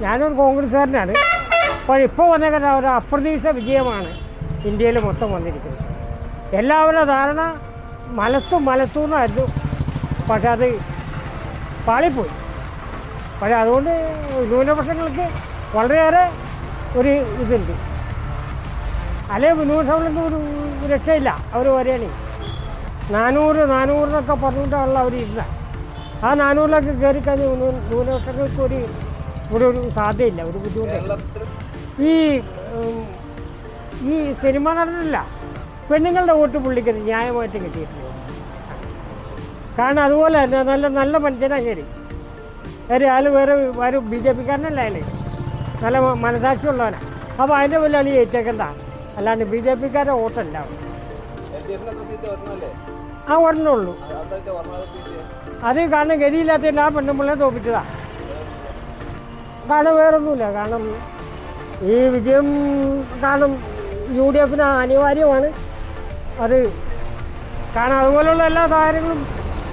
ഞാനൊരു കോൺഗ്രസ്സുകാരനാണ്. അപ്പോൾ ഇപ്പോൾ വന്നേക്കുന്ന ഒരു അപ്രതീക്ഷിത വിജയമാണ് ഇന്ത്യയിൽ മൊത്തം വന്നിരിക്കുന്നത്. എല്ലാവരുടെ ധാരണ മലത്തും മലത്തും എന്നായിരുന്നു പക്ഷെ അത് പാളിപ്പോയി. പക്ഷെ അതുകൊണ്ട് ന്യൂനപക്ഷങ്ങൾക്ക് വളരെയേറെ ഒരു ഇതുണ്ട്. അല്ലെങ്കിൽ ന്യൂനപക്ഷങ്ങൾക്ക് ഒരു രക്ഷയില്ല. അവർ വരികയാണ്. നാനൂറ് നാനൂറിനൊക്കെ പറഞ്ഞിട്ടുള്ള അവർ ഇരുന്ന ആ നാനൂറിലൊക്കെ കയറി കഴിഞ്ഞ് ന്യൂനപക്ഷങ്ങൾക്ക് ഒരു ഇവിടെ ഒരു സാധ്യതയില്ല ഒരു ബുദ്ധിമുട്ടില്ല. ഈ ഈ സിനിമ നടന്നില്ല പെണ്ണുങ്ങളുടെ വോട്ട് പുള്ളിക്ക് ന്യായമായിട്ട് കിട്ടിയിട്ടില്ല. കാരണം അതുപോലെ തന്നെ നല്ല നല്ല മനുഷ്യനാണ് ശരി ശരി ആൾ വേറെ ഒരു ബി ജെ പിക്കാരനല്ല അയാൾ നല്ല മനസാക്ഷി മനസാക്ഷിയുള്ളവനാണ് അപ്പോൾ അതിന്റെ പോലെ അളി ഏറ്റേക്കണ്ട. അല്ലാണ്ട് ബി ജെ പിക്കാരുടെ വോട്ടല്ല ആ ആ ഒരെണ്ണുള്ളൂ അത് കാരണം ഗതിയില്ലാത്തതിന്റെ ആ പെണ്ണുമ്പിള്ളെ തോപ്പിച്ചതാ. കാരണം വേറൊന്നുമില്ല. കാരണം ഈ വിജയം കാരണം യു ഡി എഫിന് അനിവാര്യമാണ്. അത് കാരണം അതുപോലുള്ള എല്ലാ സാഹചര്യങ്ങളും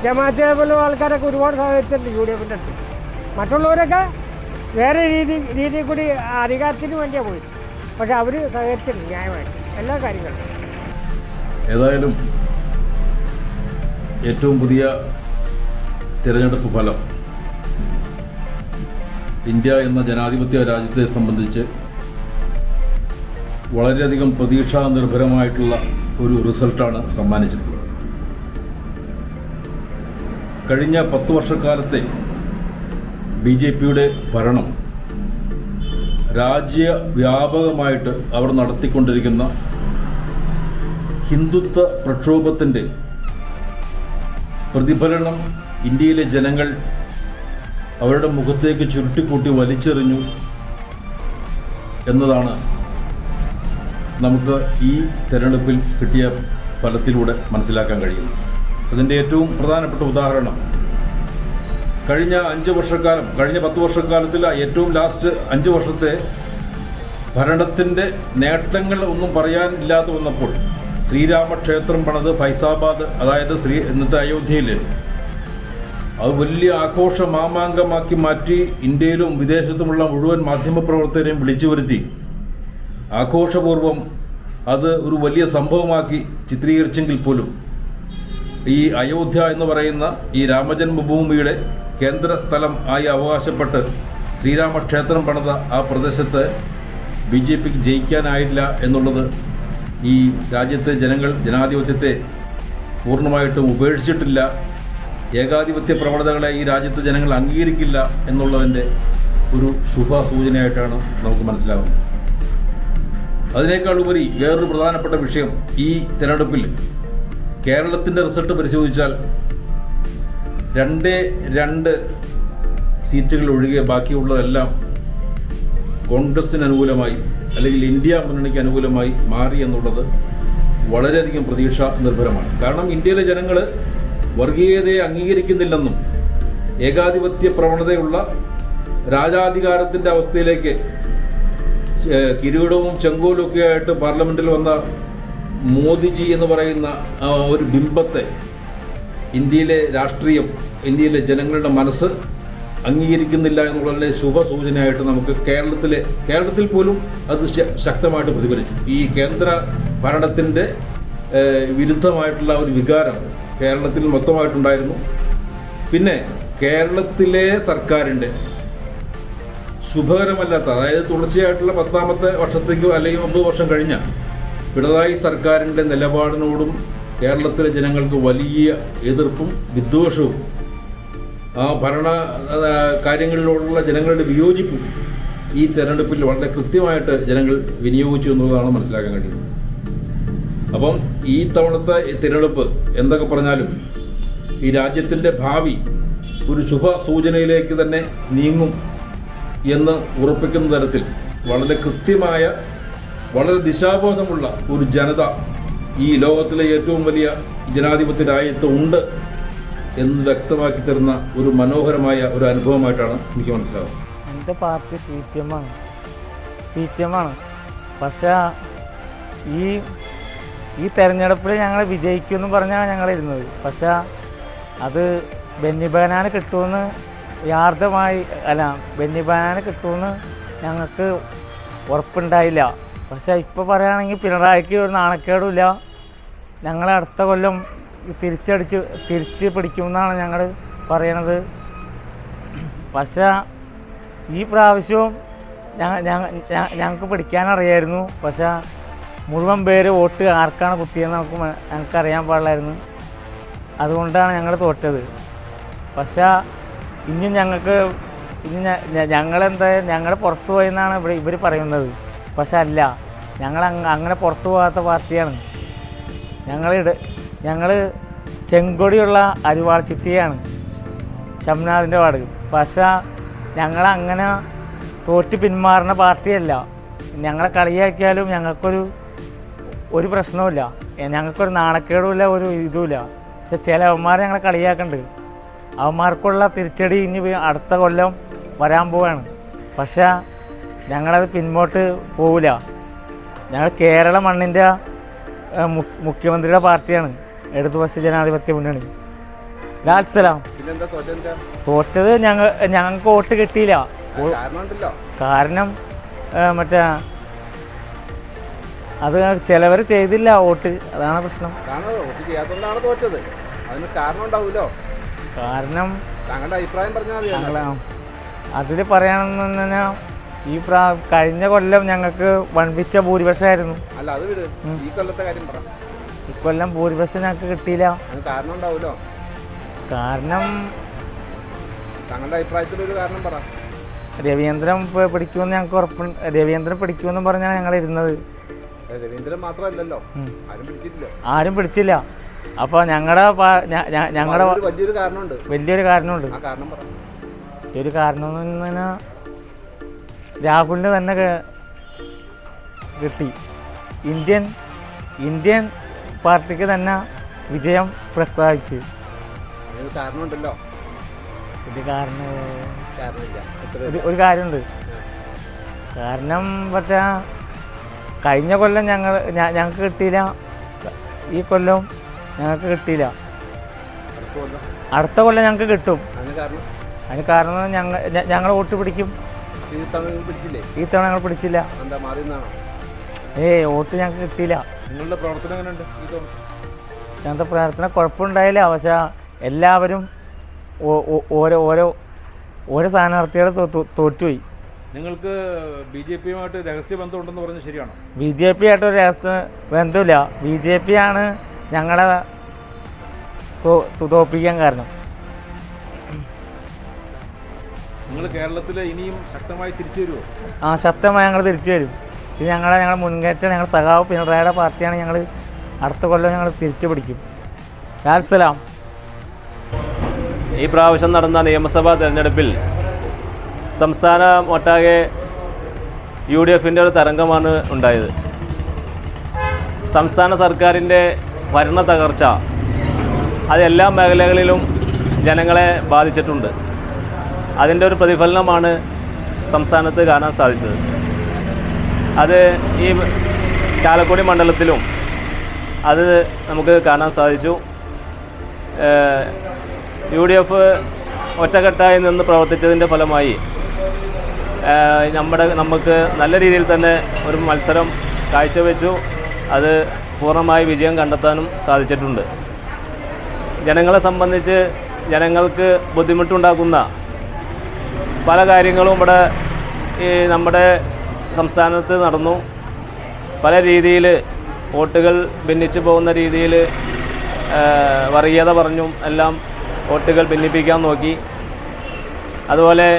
ജമാഅത്തെ പോലുള്ള ആൾക്കാരൊക്കെ ഒരുപാട് സഹകരിച്ചിട്ടുണ്ട് യു ഡി എഫിന്റെ അടുത്ത്. മറ്റുള്ളവരൊക്കെ വേറെ രീതി രീതിയിൽ കൂടി അധികാരത്തിന് വേണ്ടിയാണ് പോയി പക്ഷെ അവർ സഹകരിച്ചിട്ടുണ്ട് ന്യായമായിട്ട്. എല്ലാ കാര്യങ്ങളും. ഏതായാലും ഏറ്റവും പുതിയ തിരഞ്ഞെടുപ്പ് ഫലം ഇന്ത്യ എന്ന ജനാധിപത്യ രാജ്യത്തെ സംബന്ധിച്ച് വളരെയധികം പ്രതീക്ഷാ നിർഭരമായിട്ടുള്ള ഒരു റിസൾട്ടാണ് സമ്മാനിച്ചിട്ടുള്ളത്. കഴിഞ്ഞ പത്ത് വർഷക്കാലത്തെ ബി ജെ പിയുടെ ഭരണം രാജ്യവ്യാപകമായിട്ട് അവർ നടത്തിക്കൊണ്ടിരിക്കുന്ന ഹിന്ദുത്വ പ്രക്ഷോഭത്തിന്റെ പ്രതിഫലനം ഇന്ത്യയിലെ ജനങ്ങൾ അവരുടെ മുഖത്തേക്ക് ചുരുട്ടിക്കൂട്ടി വലിച്ചെറിഞ്ഞു എന്നതാണ് നമുക്ക് ഈ തെരഞ്ഞെടുപ്പിൽ കിട്ടിയ ഫലത്തിലൂടെ മനസ്സിലാക്കാൻ കഴിയുന്നത്. അതിന്റെ ഏറ്റവും പ്രധാനപ്പെട്ട ഉദാഹരണം കഴിഞ്ഞ അഞ്ച് വർഷക്കാലം കഴിഞ്ഞ പത്ത് വർഷക്കാലത്തിൽ ഏറ്റവും ലാസ്റ്റ് അഞ്ച് വർഷത്തെ ഭരണത്തിന്റെ നേട്ടങ്ങൾ ഒന്നും പറയാനില്ലാതെ വന്നപ്പോൾ ശ്രീരാമക്ഷേത്രം പണത് ഫൈസാബാദ് അതായത് ശ്രീ ഇന്നത്തെ അയോധ്യയിൽ അത് വലിയ ആഘോഷ മാമാങ്കമാക്കി മാറ്റി ഇന്ത്യയിലും വിദേശത്തുമുള്ള മുഴുവൻ മാധ്യമപ്രവർത്തകരെയും വിളിച്ചു വരുത്തി. ആഘോഷപൂർവം അത് ഒരു വലിയ സംഭവമാക്കി ചിത്രീകരിച്ചെങ്കിൽ പോലും ഈ അയോധ്യ എന്ന് പറയുന്ന ഈ രാമജന്മഭൂമിയുടെ കേന്ദ്ര സ്ഥലം ആയി അവകാശപ്പെട്ട് ശ്രീരാമക്ഷേത്രം പണിത ആ പ്രദേശത്ത് ബി ജെ പിക്ക് ജയിക്കാനായില്ല എന്നുള്ളത് ഈ രാജ്യത്തെ ജനങ്ങൾ ജനാധിപത്യത്തെ പൂർണമായിട്ടും ഉപേക്ഷിച്ചിട്ടില്ല. ഏകാധിപത്യ പ്രവണതകളെ ഈ രാജ്യത്തെ ജനങ്ങൾ അംഗീകരിക്കില്ല എന്നുള്ളതിന്റെ ഒരു ശുഭ സൂചനയായിട്ടാണ് നമുക്ക് മനസ്സിലാവുന്നത് അതിനേക്കാൾ ഉപരി വേറൊരു പ്രധാനപ്പെട്ട വിഷയം ഈ തിരഞ്ഞെടുപ്പിൽ കേരളത്തിന്റെ റിസൾട്ട് പരിശോധിച്ചാൽ രണ്ട് രണ്ട് സീറ്റുകൾ ഒഴികെ ബാക്കിയുള്ളതെല്ലാം കോൺഗ്രസിന് അനുകൂലമായി അല്ലെങ്കിൽ ഇന്ത്യ മുന്നണിക്ക് അനുകൂലമായി മാറി എന്നുള്ളത് വളരെയധികം പ്രതീക്ഷ നിർഭരമാണ് കാരണം ഇന്ത്യയിലെ ജനങ്ങൾ വർഗീയതയെ അംഗീകരിക്കുന്നില്ലെന്നും ഏകാധിപത്യ പ്രവണതയുള്ള രാജാധികാരത്തിന്റെ അവസ്ഥയിലേക്ക് കിരീടവും ചെങ്കോലും ഒക്കെ ആയിട്ട് പാർലമെന്റിൽ വന്ന മോദിജി എന്ന് പറയുന്ന ഒരു ബിംബത്തെ ഇന്ത്യയിലെ രാഷ്ട്രീയം ഇന്ത്യയിലെ ജനങ്ങളുടെ മനസ്സ് അംഗീകരിക്കുന്നില്ല എന്നുള്ളതിന്റെ ശുഭസൂചനയായിട്ട് നമുക്ക് കേരളത്തിലെ കേരളത്തിൽ പോലും അത് ശക്തമായിട്ട് പ്രതിഫലിച്ചു. ഈ കേന്ദ്ര ഭരണത്തിന്റെ വിരുദ്ധമായിട്ടുള്ള ഒരു വികാരം കേരളത്തിൽ മൊത്തമായിട്ടുണ്ടായിരുന്നു. പിന്നെ കേരളത്തിലെ സർക്കാരിന്റെ ശുഭകരമല്ലാത്ത അതായത് തുടർച്ചയായിട്ടുള്ള പത്താമത്തെ വർഷത്തേക്കോ അല്ലെങ്കിൽ ഒമ്പത് വർഷം കഴിഞ്ഞ പിണറായി സർക്കാരിന്റെ നിലപാടിനോടും കേരളത്തിലെ ജനങ്ങൾക്ക് വലിയ എതിർപ്പും വിദ്വേഷവും ആ ഭരണ കാര്യങ്ങളിലോടുള്ള ജനങ്ങളുടെ വിയോജിപ്പും ഈ തെരഞ്ഞെടുപ്പിൽ വളരെ കൃത്യമായിട്ട് ജനങ്ങൾ വിനിയോഗിച്ചു എന്നുള്ളതാണ് മനസ്സിലാക്കാൻ കഴിയുന്നത്. അപ്പം ഈ തവണത്തെ തിരഞ്ഞെടുപ്പ് എന്തൊക്കെ പറഞ്ഞാലും ഈ രാജ്യത്തിന്റെ ഭാവി ഒരു ശുഭ സൂചനയിലേക്ക് തന്നെ നീങ്ങും എന്ന് ഉറപ്പിക്കുന്ന തരത്തിൽ വളരെ കൃത്യമായ വളരെ ദിശാബോധമുള്ള ഒരു ജനത ഈ ലോകത്തിലെ ഏറ്റവും വലിയ ജനാധിപത്യ രാജ്യത്ത് ഉണ്ട് എന്ന് വ്യക്തമാക്കി തരുന്ന ഒരു മനോഹരമായ ഒരു അനുഭവമായിട്ടാണ് എനിക്ക് മനസ്സിലാവുന്നത്. എന്റെ പാർട്ടി സി പി എം ആണ്. സി പി എം ആണ്. പക്ഷേ ഈ ഈ തെരഞ്ഞെടുപ്പിൽ ഞങ്ങൾ വിജയിക്കുമെന്ന് പറഞ്ഞാണ് ഞങ്ങൾ ഇരുന്നത്. പക്ഷേ അത് ബെന്നി ബഹനാണ് കിട്ടുമെന്ന് യാർത്ഥമായി അല്ല ബെന്നി ബനാന കിട്ടുമെന്ന് ഞങ്ങൾക്ക് ഉറപ്പുണ്ടായില്ല. പക്ഷേ ഇപ്പോൾ പറയുകയാണെങ്കിൽ പിണറായിക്ക് ഒരു നാണക്കേടുമില്ല. ഞങ്ങൾ അടുത്ത കൊല്ലം തിരിച്ചടിച്ച് തിരിച്ച് പിടിക്കുമെന്നാണ് ഞങ്ങൾ പറയണത്. പക്ഷേ ഈ പ്രാവശ്യവും ഞങ്ങൾക്ക് പിടിക്കാനറിയായിരുന്നു. പക്ഷേ മുഴുവൻ പേര് വോട്ട് ആർക്കാണ് കുത്തിയെന്ന് നമുക്ക് ഞങ്ങൾക്കറിയാൻ പാടില്ലായിരുന്നു. അതുകൊണ്ടാണ് ഞങ്ങൾ തോറ്റത്. പക്ഷേ ഇനി ഞങ്ങൾക്ക് ഇനി ഞങ്ങളെന്താ ഞങ്ങൾ പുറത്തു പോയെന്നാണ് ഇവിടെ ഇവർ പറയുന്നത്. പക്ഷെ അല്ല. ഞങ്ങൾ അങ്ങനെ പുറത്തു പോകാത്ത പാർട്ടിയാണ്. ഞങ്ങൾ ഞങ്ങൾ ചെങ്കൊടിയുള്ള അരിവാൾ ചിട്ടിയാണ്. ഷംനാഥിന്റെ വാർഡ്. പക്ഷേ ഞങ്ങളങ്ങനെ തോറ്റ് പിന്മാറുന്ന പാർട്ടിയല്ല. ഞങ്ങളെ കളിയാക്കിയാലും ഞങ്ങൾക്കൊരു ഒരു പ്രശ്നവുമില്ല. ഞങ്ങൾക്കൊരു നാണക്കേടുമില്ല ഒരു ഇതുമില്ല. പക്ഷെ ചില അവന്മാർ ഞങ്ങളെ കളിയാക്കുന്നുണ്ട് അവന്മാർക്കുള്ള തിരിച്ചടി ഇനി അടുത്ത കൊല്ലം വരാൻ പോവാണ്. പക്ഷേ ഞങ്ങളത് പിന്നോട്ട് പോവില്ല. ഞങ്ങൾ കേരള മണ്ണിന്റെ മുഖ്യമന്ത്രിയുടെ പാർട്ടിയാണ്. ഇടതുപക്ഷ ജനാധിപത്യ മുന്നണി. ലാൽ സലാം. പിന്നെന്താ തോറ്റെന്താ തോറ്റത് ഞങ്ങൾ ഞങ്ങൾക്ക് വോട്ട് കിട്ടിയില്ല. കാരണം മറ്റേ അത് ചിലവർ ചെയ്തില്ല വോട്ട്. അതാണ് പ്രശ്നം. കാരണം വോട്ട് ചെയ്യാത്തതുകൊണ്ടാണ് തോറ്റത്. അതിന് കാരണം ഉണ്ടാവുമല്ലോ കാരണം താങ്കളുടെ അഭിപ്രായം പറഞ്ഞാൽ അതിൽ പറഞ്ഞാൽ ഈ പ്രാ കഴിഞ്ഞ കൊല്ലം ഞങ്ങൾക്ക് വൺപിച്ച ഭൂരിപക്ഷമായിരുന്നു. അല്ല അത് വിട്. ഈ കൊല്ലത്തെ കാര്യം പറ. ഇക്കൊല്ലം ഭൂരിപക്ഷം ഞങ്ങൾക്ക് കിട്ടിയില്ല. കാരണം ഉണ്ടാവുമല്ലോ കാരണം താങ്കളുടെ അഭിപ്രായത്തിൽ ഒരു കാരണം പറ. രവീന്ദ്രൻ പിടിക്കുമെന്ന് ഞങ്ങൾക്ക് ഉറപ്പുണ്ട് രവീന്ദ്രൻ പിടിക്കുമെന്ന് പറഞ്ഞാണ് ഞങ്ങൾ ഇരുന്നത്. രവീന്ദ്രൻ മാത്രമല്ലല്ലോ. ഉം. ആരും പിടിച്ചിട്ടില്ല. ആരും പിടിച്ചില്ല. അപ്പൊ ഞങ്ങളുടെ ഞങ്ങളുടെ വലിയൊരു കാരണമുണ്ട്. വലിയൊരു കാരണമുണ്ട്. ഈ ഒരു കാരണം എന്ന് പറഞ്ഞാൽ രാഹുലിന് തന്നെ കിട്ടി. ഇന്ത്യൻ ഇന്ത്യൻ പാർട്ടിക്ക് തന്നെ വിജയം പ്രഖ്യാപിച്ചു. കാരണമുണ്ടല്ലോ. ഇത് കാരണം. ഒരു ഒരു കാര്യമുണ്ട്. കാരണം പക്ഷേ കഴിഞ്ഞ കൊല്ലം ഞങ്ങൾ ഞങ്ങൾക്ക് കിട്ടിയില്ല ഈ കൊല്ലം ഞങ്ങൾക്ക് കിട്ടിയില്ല അടുത്ത കൊല്ലം ഞങ്ങൾക്ക് കിട്ടും. അതിന് കാരണം? ഞങ്ങൾ ഞങ്ങൾ വോട്ട് പിടിക്കും. ഈ തവണ ഞങ്ങൾ പിടിച്ചില്ല. ഏ വോട്ട് ഞങ്ങൾക്ക് കിട്ടിയില്ല നിങ്ങളുടെ പ്രവർത്തനം എങ്ങനെയുണ്ട് ഞങ്ങളുടെ പ്രാർത്ഥന കുഴപ്പമുണ്ടായില്ല. പക്ഷെ എല്ലാവരും ഓരോ ഓരോ ഓരോ സ്ഥാനാർത്ഥികളെ തോറ്റുപോയി. നിങ്ങൾക്ക് ബി ജെ പിയുമായിട്ട് രഹസ്യ ബന്ധമുണ്ടെന്ന് പറഞ്ഞ് ശരിയാണോ? ബി ജെ പി ആയിട്ട് ഒരു രാഷ്ട്ര ബന്ധമില്ല. ബി ജെ പി ആണ് ഞങ്ങളെ തോ- തോ- കാരണം. നിങ്ങൾ കേരളത്തിൽ ഇനിയും ശക്തമായി തിരിച്ചു വരുമോ ആ ശക്തമായി ഞങ്ങൾ തിരിച്ചു വരും. ഇത് ഞങ്ങളെ ഞങ്ങൾ മുൻകയറ്റം ഞങ്ങൾ സഖാവ് പിണറായിയുടെ പാർട്ടിയാണ് ഞങ്ങൾ അടുത്ത കൊല്ലം ഞങ്ങൾ തിരിച്ചു പിടിക്കും. ലാൽസലാം ഈ പ്രാവശ്യം നടന്ന നിയമസഭാ തെരഞ്ഞെടുപ്പിൽ സംസ്ഥാന ഒട്ടാകെ യു ഡി എഫിന്റെ ഒരു തരംഗമാണ് ഉണ്ടായത്. സംസ്ഥാന സർക്കാരിന്റെ ഭരണ തകർച്ച അത് എല്ലാ മേഖലകളിലും ജനങ്ങളെ ബാധിച്ചിട്ടുണ്ട്. അതിന്റെ ഒരു പ്രതിഫലനമാണ് സംസ്ഥാനത്ത് കാണാൻ സാധിച്ചത്. അത് ഈ ചാലക്കുടി മണ്ഡലത്തിലും അത് നമുക്ക് കാണാൻ സാധിച്ചു. യു ഡി എഫ് ഒറ്റക്കെട്ടായി നിന്ന് പ്രവർത്തിച്ചതിന്റെ ഫലമായി നമ്മുടെ നമുക്ക് നല്ല രീതിയിൽ തന്നെ ഒരു മത്സരം കാഴ്ചവെച്ചു. അത് പൂർണമായി വിജയം കണ്ടെത്താനും സാധിച്ചിട്ടുണ്ട്. ജനങ്ങളെ സംബന്ധിച്ച് ജനങ്ങൾക്ക് ബുദ്ധിമുട്ടുണ്ടാക്കുന്ന പല കാര്യങ്ങളും ഇവിടെ ഈ നമ്മുടെ സംസ്ഥാനത്ത് നടന്നു. പല രീതിയിൽ വോട്ടുകൾ ഭിന്നിച്ചു പോകുന്ന രീതിയിൽ വർഗീയത പറഞ്ഞും എല്ലാം വോട്ടുകൾ ഭിന്നിപ്പിക്കാൻ നോക്കി. അതുപോലെ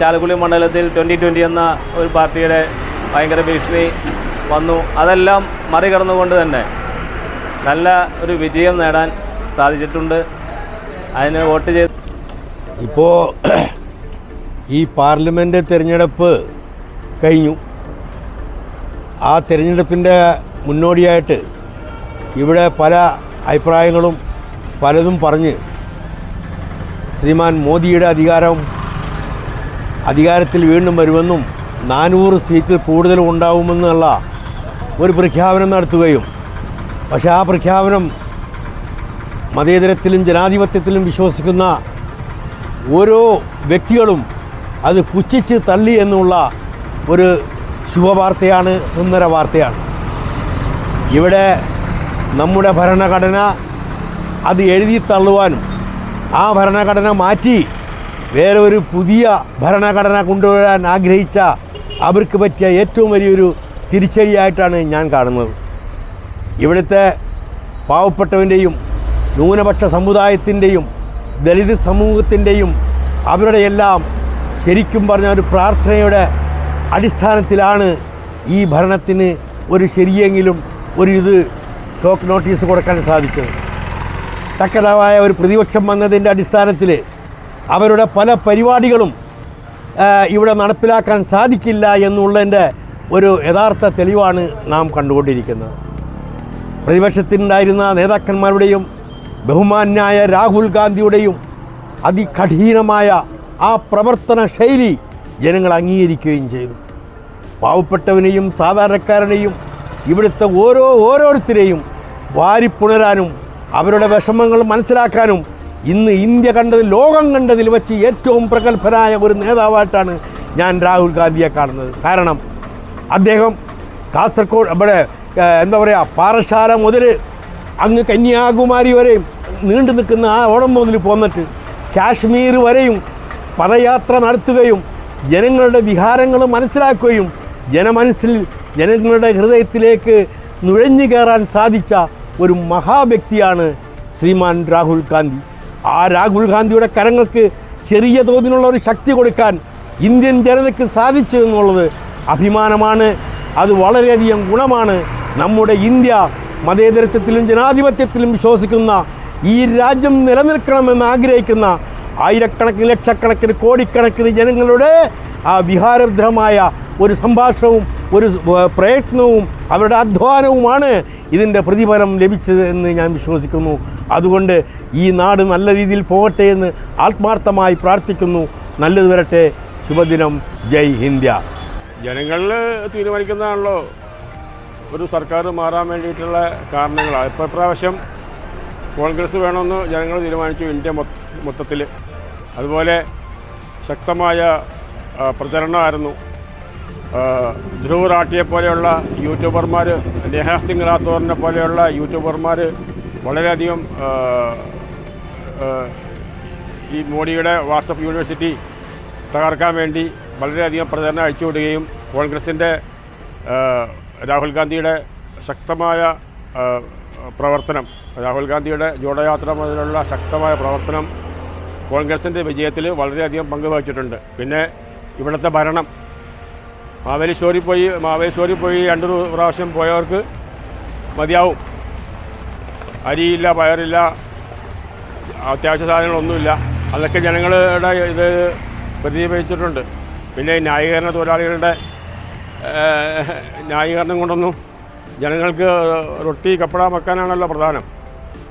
ചാലക്കുടി മണ്ഡലത്തിൽ ട്വന്റി ട്വന്റി എന്ന ഒരു പാർട്ടിയുടെ ഭയങ്കര ഭീഷണി വന്നു. അതെല്ലാം മറികടന്നുകൊണ്ട് തന്നെ നല്ല ഒരു വിജയം നേടാൻ സാധിച്ചിട്ടുണ്ട്. അതിന് വോട്ട് ചെയ്ത് ഇപ്പോൾ ഈ പാർലമെന്റ് തിരഞ്ഞെടുപ്പ് കഴിഞ്ഞു. ആ തിരഞ്ഞെടുപ്പിന്റെ മുന്നോടിയായിട്ട് ഇവിടെ പല അഭിപ്രായങ്ങളും പലതും പറഞ്ഞ് ശ്രീമാൻ മോദിയുടെ അധികാരം അധികാരത്തിൽ വീണ്ടും വരുമെന്നും നാനൂറ് സീറ്റിൽ കൂടുതൽ ഉണ്ടാവുമെന്നുള്ള ഒരു പ്രഖ്യാപനം നടത്തുകയും പക്ഷേ ആ പ്രഖ്യാപനം മതേതരത്തിലും ജനാധിപത്യത്തിലും വിശ്വസിക്കുന്ന ഓരോ വ്യക്തികളും അത് പുച്ഛിച്ച് തള്ളി എന്നുള്ള ഒരു ശുഭവാർത്തയാണ് സുന്ദര വാർത്തയാണ്. ഇവിടെ നമ്മുടെ ഭരണഘടന അത് എഴുതി തള്ളുവാനും ആ ഭരണഘടന മാറ്റി വേറെ ഒരു പുതിയ ഭരണഘടന കൊണ്ടുവരാൻ ആഗ്രഹിച്ച അവർക്ക് പറ്റിയ ഏറ്റവും വലിയൊരു തിരിച്ചടിയായിട്ടാണ് ഞാൻ കാണുന്നത്. ഇവിടുത്തെ പാവപ്പെട്ടവന്റെയും ന്യൂനപക്ഷ സമുദായത്തിന്റെയും ദളിത് സമൂഹത്തിന്റെയും അവരുടെ എല്ലാം ശരിക്കും പറഞ്ഞ ഒരു പ്രാർത്ഥനയുടെ അടിസ്ഥാനത്തിലാണ് ഈ ഭരണത്തിന് ഒരു ശരിയെങ്കിലും ഒരു ഇത് ഷോക്ക് നോട്ടീസ് കൊടുക്കാൻ സാധിച്ചത്. തക്കതായ ഒരു പ്രതിപക്ഷം വന്നതിന്റെ അടിസ്ഥാനത്തിൽ അവരുടെ പല പരിപാടികളും ഇവിടെ നടപ്പിലാക്കാൻ സാധിക്കില്ല എന്നുള്ളതിന്റെ ഒരു യഥാർത്ഥ തെളിവാണ് നാം കണ്ടുകൊണ്ടിരിക്കുന്നത്. പ്രതിപക്ഷത്തിനുണ്ടായിരുന്ന നേതാക്കന്മാരുടെയും ബഹുമാന്യായ രാഹുൽ ഗാന്ധിയുടെയും അതികഠിനമായ ആ പ്രവർത്തന ശൈലി ജനങ്ങൾ അംഗീകരിക്കുകയും ചെയ്തു. പാവപ്പെട്ടവനെയും സാധാരണക്കാരനെയും ഇവിടുത്തെ ഓരോ ഓരോരുത്തരെയും വാരിപ്പുണരാനും അവരുടെ വിഷമങ്ങൾ മനസ്സിലാക്കാനും ഇന്ന് ഇന്ത്യ കണ്ടത് ലോകം കണ്ടതിൽ വെച്ച് ഏറ്റവും പ്രഗത്ഭനായ ഒരു നേതാവായിട്ടാണ് ഞാൻ രാഹുൽ ഗാന്ധിയെ കാണുന്നത്. കാരണം അദ്ദേഹം കാസർഗോഡ് ഇവിടെ എന്താ പറയുക പാറശാല മുതൽ അങ്ങ് കന്യാകുമാരി വരെയും നീണ്ടു നിൽക്കുന്ന ആ ഓണം മുതൽ പോന്നിട്ട് കാശ്മീർ വരെയും പദയാത്ര നടത്തുകയും ജനങ്ങളുടെ വിഹാരങ്ങൾ മനസ്സിലാക്കുകയും ജനമനസ്സിൽ ജനങ്ങളുടെ ഹൃദയത്തിലേക്ക് നുഴഞ്ഞു കയറാൻ സാധിച്ച ഒരു മഹാവ്യക്തിയാണ് ശ്രീമാൻ രാഹുൽ ഗാന്ധി. ആ രാഹുൽ ഗാന്ധിയുടെ കരങ്ങൾക്ക് ചെറിയ തോതിലുള്ള ഒരു ശക്തി കൊടുക്കാൻ ഇന്ത്യൻ ജനതയ്ക്ക് സാധിച്ചു എന്നുള്ളത് അഭിമാനമാണ്. അത് വളരെയധികം ഗുണമാണ്. നമ്മുടെ ഇന്ത്യ മതേതരത്വത്തിലും ജനാധിപത്യത്തിലും വിശ്വസിക്കുന്ന ഈ രാജ്യം നിലനിൽക്കണമെന്ന് ആഗ്രഹിക്കുന്ന ആയിരക്കണക്കിന് ലക്ഷക്കണക്കിന് കോടിക്കണക്കിന് ജനങ്ങളുടെ ആ വിഹാരഭദ്രമായ ഒരു സംഭാഷണവും ഒരു പ്രയത്നവും അവരുടെ അധ്വാനവുമാണ് ഇതിന്റെ പ്രതിഫലം ലഭിച്ചത് എന്ന് ഞാൻ വിശ്വസിക്കുന്നു. അതുകൊണ്ട് ഈ നാട് നല്ല രീതിയിൽ പോകട്ടെ എന്ന് ആത്മാർത്ഥമായി പ്രാർത്ഥിക്കുന്നു. നല്ലത് വരട്ടെ. ശുഭദിനം. ജയ് ഹിന്ദ്യ. ജനങ്ങളിൽ തീരുമാനിക്കുന്നതാണല്ലോ. ഒരു സർക്കാർ മാറാൻ വേണ്ടിയിട്ടുള്ള കാരണങ്ങൾ. ഇപ്പോൾ പ്രാവശ്യം കോൺഗ്രസ് വേണമെന്ന് ജനങ്ങൾ തീരുമാനിച്ചു ഇന്ത്യ മൊത്തത്തിൽ അതുപോലെ ശക്തമായ പ്രചരണമായിരുന്നു. ധ്രുവ് റാട്ടിയെ പോലെയുള്ള യൂട്യൂബർമാർ നേഹ സിംഗ് റാത്തോറിനെ പോലെയുള്ള യൂട്യൂബർമാർ വളരെയധികം ഈ മോഡിയുടെ വാട്സപ്പ് യൂണിവേഴ്സിറ്റി തകർക്കാൻ വേണ്ടി വളരെയധികം പ്രചരണം അഴിച്ചുവിടുകയും കോൺഗ്രസിന്റെ രാഹുൽ ഗാന്ധിയുടെ ശക്തമായ പ്രവർത്തനം രാഹുൽ ഗാന്ധിയുടെ ജോഡയാത്ര മുതലുള്ള ശക്തമായ പ്രവർത്തനം കോൺഗ്രസിന്റെ വിജയത്തിൽ വളരെയധികം പങ്കുവഹിച്ചിട്ടുണ്ട്. പിന്നെ ഇവിടുത്തെ ഭരണം മാവേലിശ്വരി പോയി മാവേലിശ്വരി പോയി രണ്ട് പ്രാവശ്യം പോയവർക്ക് മതിയാവും. അരിയില്ല പയറില്ല അത്യാവശ്യ സാധനങ്ങളൊന്നുമില്ല. അതൊക്കെ ജനങ്ങളുടെ ഇത് പ്രതിഫലിച്ചിട്ടുണ്ട് പിന്നെ ന്യായീകരണ തൊഴിലാളികളുടെ ന്യായീകരണം കൊണ്ടൊന്നും ജനങ്ങൾക്ക് റൊട്ടി കപ്പട വെക്കാനാണല്ലോ പ്രധാനം.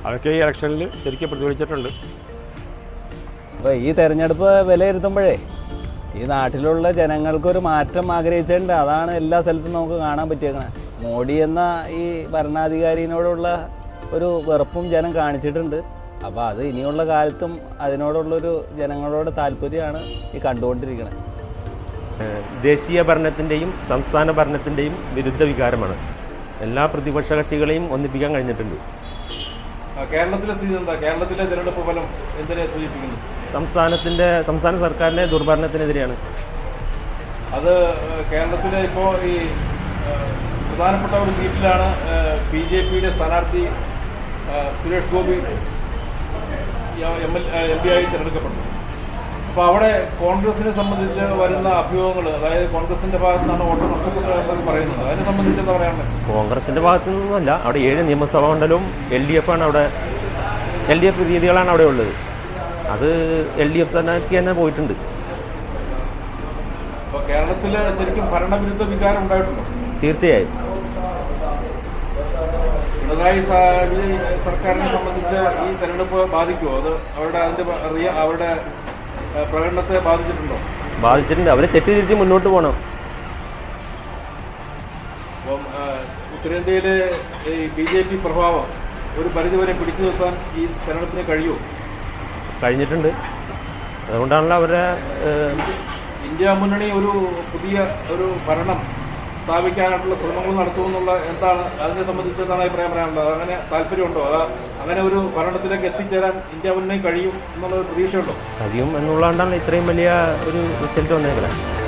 അതൊക്കെ ഈ ഇലക്ഷനിൽ ശരിക്കും പ്രതിഫലിച്ചിട്ടുണ്ട്. അപ്പോൾ ഈ തെരഞ്ഞെടുപ്പ് വിലയിരുത്തുമ്പോഴേ ഈ നാട്ടിലുള്ള ജനങ്ങൾക്കൊരു മാറ്റം ആഗ്രഹിച്ചിട്ടുണ്ട്. അതാണ് എല്ലാ സ്ഥലത്തും നമുക്ക് കാണാൻ പറ്റിയേക്കണേ. മോഡി എന്ന ഈ ഭരണാധികാരിനോടുള്ള ഒരു വെറുപ്പും ജനം കാണിച്ചിട്ടുണ്ട്. അപ്പോൾ അത് ഇനിയുള്ള കാലത്തും അതിനോടുള്ളൊരു ജനങ്ങളോട് താല്പര്യമാണ് ഈ കണ്ടുകൊണ്ടിരിക്കുന്നത് ദേശീയ ഭരണത്തിന്റെയും സംസ്ഥാന ഭരണത്തിന്റെയും വിരുദ്ധ വികാരമാണ്. എല്ലാ പ്രതിപക്ഷ കക്ഷികളെയും ഒന്നിപ്പിക്കാൻ കഴിഞ്ഞിട്ടുണ്ട്. കേരളത്തിലെ സ്ഥിതി എന്താ? കേരളത്തിലെ തിരഞ്ഞെടുപ്പ് ഫലം എന്തിനെ സൂചിപ്പിക്കുന്നു? സംസ്ഥാനത്തിന്റെ സംസ്ഥാന സർക്കാരിന്റെ ദുർഭരണത്തിനെതിരെയാണ്. അത് കേരളത്തിലെ ഇപ്പോ ഈ പ്രധാനപ്പെട്ട ഒരു സീറ്റിലാണ് ബി ജെ പിയുടെ സ്ഥാനാർത്ഥി Suresh Gopi M L M P ആയി തിരഞ്ഞെടുക്കപ്പെട്ടു അപ്പോൾ അവിടെ കോൺഗ്രസിനെ സംബന്ധിച്ച് വരുന്ന അഭ്യൂഹങ്ങൾ അതായത് കോൺഗ്രസിന്റെ ഭാഗത്തു നിന്നാണ് വോട്ട് നഷ്ടപ്പെട്ടതെന്നൊക്കെ പറയുന്നത്. അതിനെ സംബന്ധിച്ച് എന്താ പറയാനുള്ളത് കോൺഗ്രസിന്റെ ഭാഗത്തു നിന്നല്ല അവിടെ ഏഴ് നിയമസഭാ മണ്ഡലവും എൽ ഡി എഫ് ആണ് അവിടെ എൽ ഡി എഫ് രീതികളാണ് അവിടെ ഉള്ളത്. അത് എൽ ഡി എഫ് തന്നെ തന്നെ പോയിട്ടുണ്ട്. കേരളത്തിൽ ശരിക്കും ഭരണവിരുദ്ധ വികാരം ഉണ്ടായിട്ടുണ്ടോ? തീർച്ചയായും. പിണറായി സർക്കാരിനെ സംബന്ധിച്ച് ഈ തെരഞ്ഞെടുപ്പ് ബാധിക്കുമോ അത് അവരുടെ അതിന്റെ അവരുടെ പ്രകടനത്തെ ബാധിച്ചിട്ടുണ്ടോ? ബാധിച്ചിട്ടുണ്ട്. അവരെ തെറ്റിദ്ധരിച്ച് മുന്നോട്ട് പോകണം അപ്പം ഏഹ്, ഉത്തരേന്ത്യയിലെ ഈ ബി ജെ പി പ്രഭാവം ഒരു പരിധിവരെ പിടിച്ചു നിർത്താൻ ഈ തെരഞ്ഞെടുപ്പിന് കഴിയുമോ? കഴിഞ്ഞിട്ടുണ്ട്. അതുകൊണ്ടാണല്ലോ അവരുടെ ഇന്ത്യ മുന്നണി ഒരു പുതിയ ഒരു ഭരണം സ്ഥാപിക്കാനായിട്ടുള്ള ശ്രമങ്ങൾ നടത്തുമെന്നുള്ള എന്താണ് അതിനെ സംബന്ധിച്ച് എന്താണ് അഭിപ്രായം പറയാനുള്ളത്? അങ്ങനെ താല്പര്യമുണ്ടോ? അങ്ങനെ ഒരു ഭരണത്തിലേക്ക് എത്തിച്ചേരാൻ ഇന്ത്യ മുന്നേ കഴിയും എന്നുള്ള പ്രതീക്ഷയുണ്ടോ? കഴിയും എന്നുള്ളതാണ് ഇത്രയും വലിയ ഒരു റിസൾട്ട് വന്നേക്കുന്നത്